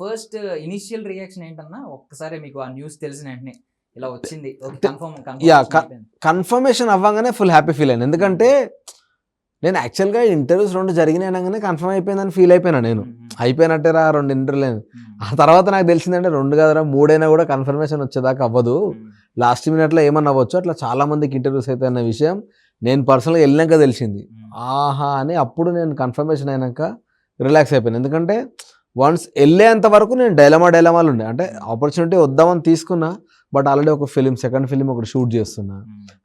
First initial reaction ఏంటన్నా ఒక్కసారి మీకు ఆ న్యూస్ తెలిసిన వెంటనే ఇలా వచ్చింది. Yeah, కన్ఫర్మేషన్ అవ్వగానే ఫుల్ హ్యాపీ ఫీల్ అయ్యాను ఎందుకంటే నేను యాక్చువల్గా ఇంటర్వ్యూస్ రెండు జరిగినాయి అనగానే కన్ఫర్మ్ అయిపోయిందని ఫీల్ అయిపోయినా నేను. అయిపోయినట్టేరా రెండు ఇంటర్వ్యూలు ఆ తర్వాత నాకు తెలిసిందంటే రెండు కదరా మూడైనా కూడా కన్ఫర్మేషన్ వచ్చేదాకా అవ్వదు. లాస్ట్ మినిట్లో ఏమన్నా అవ్వచ్చు? అట్లా చాలా మందికి ఇంటర్వ్యూస్ అయితే అన్న విషయం నేను పర్సనల్గా వెళ్ళినాక తెలిసింది. ఆహా అని అప్పుడు నేను కన్ఫర్మేషన్ అయినాక రిలాక్స్ అయిపోయాను. ఎందుకంటే వన్స్ వెళ్ళేంత వరకు నేను డైలమా డైలమాలు ఉండే అంటే ఆపర్చునిటీ వద్దామని తీసుకున్నా బట్ ఆల్రెడీ ఒక ఫిలిం సెకండ్ ఫిలిం ఒకటి షూట్ చేస్తున్నా.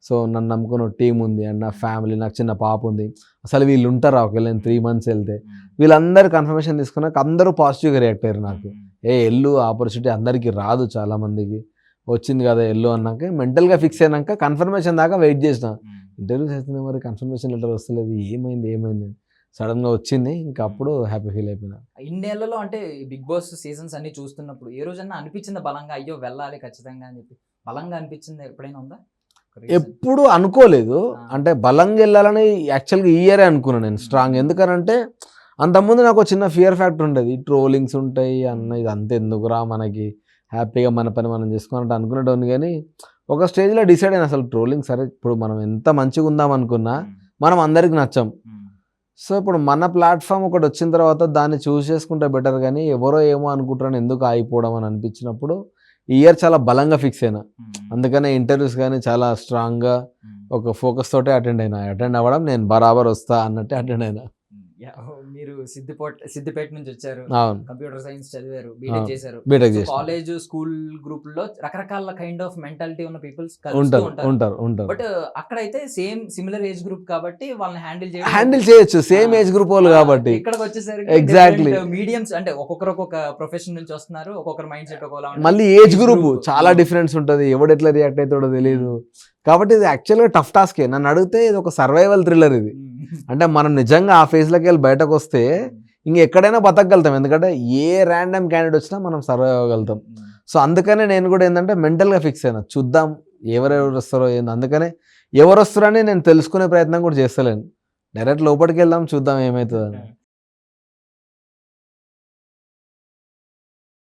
సో నన్ను నమ్ముకున్న టీం ఉంది అండ్ నా ఫ్యామిలీ నాకు చిన్న పాప ఉంది. అసలు వీళ్ళు ఉంటారా? ఒకవేళ నేను త్రీ మంత్స్ వెళ్తే. వీళ్ళందరూ కన్ఫర్మేషన్ తీసుకున్నాక అందరూ పాజిటివ్గా రియాక్ట్ అయ్యారు నాకు. ఏ ఎల్లు ఆపర్చునిటీ అందరికీ రాదు చాలా మందికి వచ్చింది కదా ఎల్లు అన్నాక మెంటల్గా ఫిక్స్ అయినాక కన్ఫర్మేషన్ దాకా వెయిట్ చేసిన. ఇంటర్వ్యూస్ అవుతుంది మరి కన్ఫర్మేషన్ లెటర్ వస్తలేదు. ఏమైంది ఏమైంది సడన్గా వచ్చింది. ఇంకా అప్పుడు హ్యాపీ ఫీల్ అయిపోయినా. ఇండియాలో అంటే బిగ్ బాస్ సీజన్స్ అన్ని చూస్తున్నప్పుడు ఏ రోజన్నా అనిపించింది బలంగా అయ్యో వెళ్ళాలి ఖచ్చితంగా అని చెప్పి? బలంగా అనిపించింది ఎప్పుడైనా ఉందా? ఎప్పుడు అనుకోలేదు. అంటే బలంగా వెళ్ళాలని యాక్చువల్గా ఈ ఇయరే అనుకున్నాను నేను స్ట్రాంగ్. ఎందుకనంటే అంతకుముందు నాకు చిన్న ఫియర్ ఫ్యాక్టర్ ఉండేది. ట్రోలింగ్స్ ఉంటాయి అన్న ఇది అంత ఎందుకురా మనకి హ్యాపీగా మన పని మనం చేసుకోవాలంటే అనుకునేటోని కానీ ఒక స్టేజ్లో డిసైడ్ అయిన అసలు ట్రోలింగ్ సరే ఇప్పుడు మనం ఎంత మంచిగా ఉందాం అనుకున్నా మనం అందరికి నచ్చం. సో ఇప్పుడు మన ప్లాట్ఫామ్ ఒకటి వచ్చిన తర్వాత దాన్ని చూస్ చేసుకుంటే బెటర్ కానీ ఎవరో ఏమో అనుకుంటారని ఎందుకు ఆగిపోవడం అని అనిపించినప్పుడు ఈ ఇయర్ చాలా బలంగా ఫిక్స్ అయినా. అందుకనే ఇంటర్వ్యూస్ కానీ చాలా స్ట్రాంగ్గా ఒక ఫోకస్ తోటే అటెండ్ అయినా. అటెండ్ అవ్వడం నేను బరాబర్ వస్తా అన్నట్టే అటెండ్ అయినా. మీరు సిద్దిపేట సిద్దిపేట నుంచి వచ్చారు. కంప్యూటర్ సైన్స్ చదివారు బీటెక్ చేశారు. కాలేజ్ స్కూల్ గ్రూప్లో రకరకాల కైండ్ ఆఫ్ మెంటాలిటీ ఉన్న పీపుల్స్ ఉంటారు ఉంటారు. ఉంటారు బట్ అక్కడైతే సేమ్ సిమిలర్ ఏజ్ గ్రూప్ కాబట్టి వాళ్ళని హ్యాండిల్ చేయడం హ్యాండిల్ చేయొచ్చు. సేమ్ ఏజ్ గ్రూప్ వాళ్ళు కాబట్టి. ఇక్కడికి వచ్చేసరికి Exactly. మీడియంస్ అంటే ఒక్కొక్కరు ఒక్కొక్క ప్రొఫెషన్ నుంచి వస్తున్నారు ఒక్కొక్కరు మైండ్ సెట్ ఒకలా ఉంటుంది. మళ్ళీ ఏజ్ గ్రూప్. చాలా డిఫరెన్స్ ఉంటుంది. ఎవడు ఎట్లా రియాక్ట్ అవుతాడో తెలియదు కాబట్టి ఇది యాక్చువల్గా టఫ్ టాస్కే నన్ను అడిగితే ఇది ఒక సర్వైవల్ థ్రిల్లర్ ఇది. అంటే మనం నిజంగా ఆ ఫేజ్లోకి వెళ్ళి బయటకు వస్తే ఇంక ఎక్కడైనా బతకగలుగుతాం. ఎందుకంటే ఏ ర్యాండమ్ క్యాండిడేట్ వచ్చినా మనం సర్వ్ అవ్వగలుగుతాం. సో అందుకనే నేను కూడా ఏంటంటే మెంటల్గా ఫిక్స్ అయినా. చూద్దాం ఎవరెవరు వస్తారో ఏంది. అందుకనే ఎవరు వస్తారని నేను తెలుసుకునే ప్రయత్నం కూడా చేస్తలేను. డైరెక్ట్ లోపలికి వెళ్దాం చూద్దాం ఏమవుతుందని